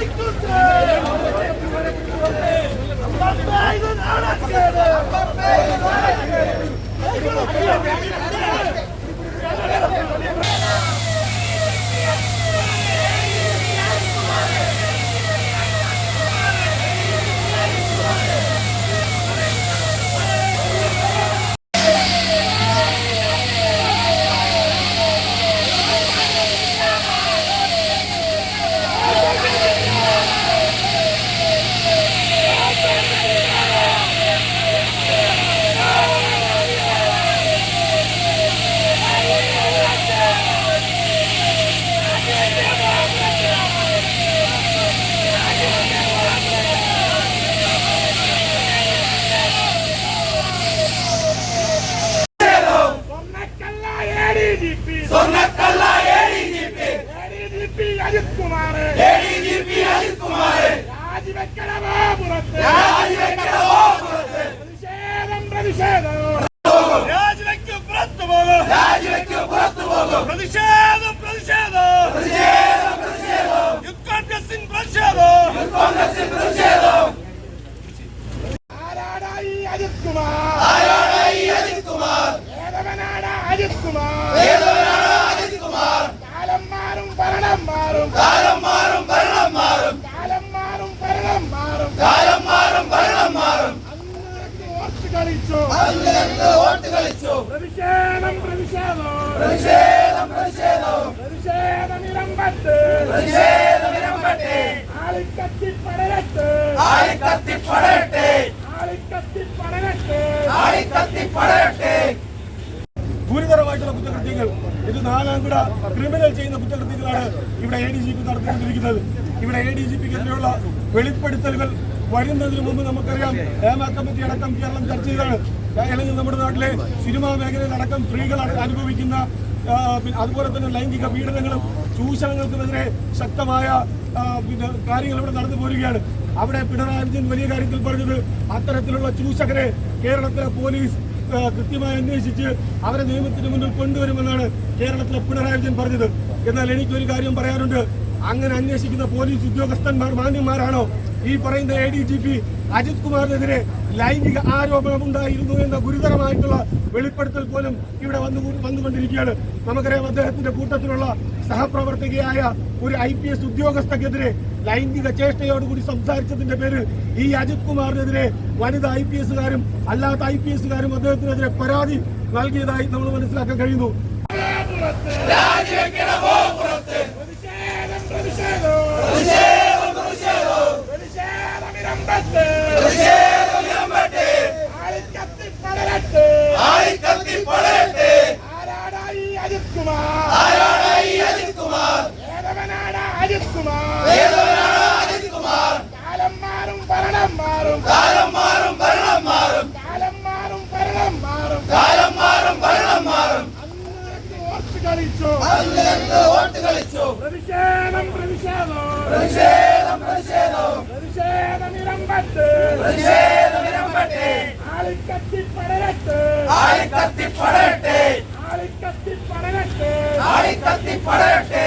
Victor! ADGP. സ്വർണക്കള്ള ADGP, ADGP Ajith Kumar ADGP Ajith Kumar രാജിവെക്കണമോ പുറത്ത് രാജിവെക്കണമോ പുറത്ത് പ്രതിഷേധം പ്രതിഷേധം രാജിവെക്കൂ പുറത്തു പോകും രാജിവെക്കൂ പുറത്തു പോകും പ്രതിഷേധം പ്രതിഷേധം പ്രതിഷേധം പ്രതിഷേധം യൂത്ത് കോൺഗ്രസിൻ പ്രതിഷേധം കോൺഗ്രസിൽ പ്രതിഷേധം ആരാടായി അജിത് കുമാർ ആരാണ് ഈ അജിത് കുമാർ ഏതവനാണ് അജിത് കുമാർ ഏതവനാണ് അജിത് കുമാർ കാലം മാറും ഭരണം മാറും കാലം മാറും ഭരണം മാറും കാലം മാറും ഭരണം മാറും കാലം മാറും ഭരണം മാറും അന്ന് ഓർത്ത് കളിച്ചു അന്ന് ഞങ്ങൾ പ്രതിഷേധം പ്രതിഷേധം. പ്രതിഷേധം പ്രതിഷേധം. പ്രതിഷേധം ഇരമ്പത്ത് പ്രതിഷേധം ഇരമ്പട്ടെ ആളിക്കത്തി പടരട്ടെ. ആളിക്കത്തി പടരട്ടെ. ആളിക്കത്തി പടരട്ടെ. ആളിക്കത്തി പടരട്ടെ. ഗുരുതരമായിട്ടുള്ള കുറ്റകൃത്യങ്ങൾ. ഇത് നാലാംകുട ക്രിമിനൽ ചെയ്യുന്ന കുറ്റകൃത്യങ്ങളാണ് ഇവിടെ എ ഡി ജി പി നടത്തിക്കൊണ്ടിരിക്കുന്നത്. ഇവിടെ എ ഡി ജി പിക്കെതിരെയുള്ള വെളിപ്പെടുത്തലുകൾ വരുന്നതിന് മുമ്പ് നമുക്കറിയാം. ഹേമ കമ്മിറ്റി അടക്കം കേരളം ചർച്ച ചെയ്താണ്. അല്ലെങ്കിൽ നമ്മുടെ നാട്ടിലെ സിനിമാ മേഖലയിലടക്കം സ്ത്രീകൾ അനുഭവിക്കുന്ന അതുപോലെ തന്നെ ലൈംഗിക പീഡനങ്ങളും ചൂഷണങ്ങൾക്കുമെതിരെ ശക്തമായ പിന്നെ കാര്യങ്ങൾ ഇവിടെ നടന്നു പോരുകയാണ്. അവിടെ പിണറായി വിജയൻ വലിയ കാര്യത്തിൽ പറഞ്ഞത് അത്തരത്തിലുള്ള ചൂഷകരെ കേരളത്തിലെ പോലീസ് കൃത്യമായി അന്വേഷിച്ച് അവരെ നിയമത്തിന് മുന്നിൽ കൊണ്ടുവരുമെന്നാണ് കേരളത്തിലെ പിണറായി വിജയൻ പറഞ്ഞത്. എന്നാൽ എനിക്കൊരു കാര്യം പറയാനുണ്ട്. അങ്ങനെ അന്വേഷിക്കുന്ന പോലീസ് ഉദ്യോഗസ്ഥന്മാർ മാന്യന്മാരാണോ? ഈ പറയുന്ന A D G P Ajith കുമാറിനെതിരെ ലൈംഗിക ആരോപണം ഉണ്ടായിരുന്നു എന്ന ഗുരുതരമായിട്ടുള്ള വെളിപ്പെടുത്തൽ പോലും ഇവിടെ വന്നു വന്നുകൊണ്ടിരിക്കുകയാണ്. നമുക്കറിയാം അദ്ദേഹത്തിന്റെ കൂട്ടത്തിലുള്ള സഹപ്രവർത്തകയായ ഒരു ഐ പി എസ് ഉദ്യോഗസ്ഥക്കെതിരെ ലൈംഗിക ചേഷ്ടയോടുകൂടി സംസാരിച്ചതിന്റെ പേരിൽ ഈ അജിത് കുമാറിനെതിരെ വനിതാ ഐ പി എസുകാരും അല്ലാത്ത ഐ പി എസുകാരും അദ്ദേഹത്തിനെതിരെ പരാതി നൽകിയതായി നമ്മൾ മനസ്സിലാക്കാൻ കഴിയുന്നു. പ്രതിഷേധം പ്രതിഷേധം പ്രതിഷേധം പ്രതിഷേധം ഇരമ്പത്ത് പ്രതിഷേധം ഇരമ്പട്ടെ ആളിക്കത്തി പടരത്ത് ആളിക്കത്തി പടരട്ടെ ആരാടായി അജിത് കുമാർ ആരാണ് ഈ അജിത് കുമാർ ഏതവനാണ് അജിത് കുമാർ ഏതവനാണ് അജിത് കുമാർ കാലം മാറും ഭരണം മാറും. കാലം മാറും ഭരണം മാറും. കാലം മാറും ഭരണം മാറും. കാലം മാറും ഭരണം മാറും. ഓർത്ത് കളിച്ചു. വോട്ട് കളിച്ചു. പ്രതിഷേധം പ്രതിഷേധം. പ്രതിഷേധം പ്രതിഷേധം. പ്രതിഷേധം ഇരമ്പത്ത് പ്രതിഷേധം ഇരമ്പട്ടെ ആളിക്കത്തി പടരത്ത് ആളിക്കത്തി പടരട്ടെ. ആളിക്കത്തി പടരത്ത് ആളിക്കത്തി പടരട്ടെ.